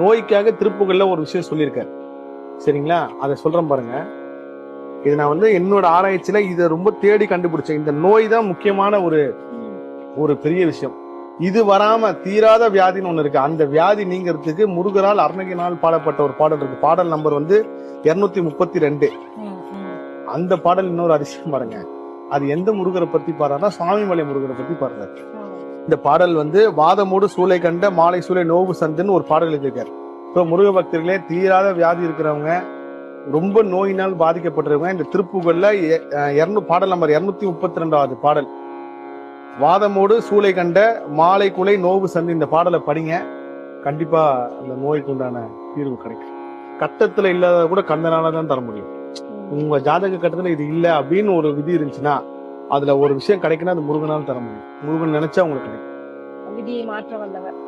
நோய்க்காக திருப்புகள்ல ஒரு விஷயம் சொல்லியிருக்காரு. சரிங்களா? அதை சொல்றேன் பாருங்க. இது நான் வந்து என்னோட ஆராய்ச்சியில இதை ரொம்ப தேடி கண்டுபிடிச்சேன். இந்த நோய் தான் முக்கியமான ஒரு ஒரு பெரிய விஷயம். இது வராம தீராத வியாதின்னு ஒண்ணு இருக்கு. அந்த வியாதி நீங்கிறதுக்கு முருகரால் அருணகினால் பாடப்பட்ட ஒரு பாடல் இருக்கு. பாடல் நம்பர் வந்து இருநூத்தி முப்பத்தி ரெண்டு. அந்த பாடல் இன்னொரு அதிசயம் பாருங்க. அது எந்த முருகரை பத்தி பாடுறாருன்னா சுவாமிமலை முருகரை பத்தி பாடுறாரு. இந்த பாடல் வந்து வாதமோடு சூளை கண்ட மாலை சூளை நோவு சந்துன்னு ஒரு பாடல் எழுதியிருக்காரு. ஸோ முருக பக்தர்களே தீராத வியாதி இருக்கிறவங்க ரொம்ப நோயினால் பாதிக்கப்பட்டிருக்கவங்க இந்த திருப்புகள்ல இருநூ- பாடல் நம்பர் இருநூத்தி முப்பத்தி ரெண்டாவது பாடல். வாதமோடு சூளை கண்ட மாலை குலை நோவு சந்து இந்த பாடலை படிங்க. கண்டிப்பா அந்த நோய்க்கு உண்டான தீர்வு கிடைக்கும். கட்டத்துல இல்லாத கூட கந்தனால தான் தர முடியும். உங்க ஜாதக கட்டத்துல இது இல்லை அப்படின்னு ஒரு விதி இருந்துச்சுன்னா அதுல ஒரு விஷயம் கிடைக்குன்னா அது முருகனால தர முடியும். முருகன் நினைச்சா உங்களுக்கு கிடைக்கும். விதியை மாற்ற வந்தவர்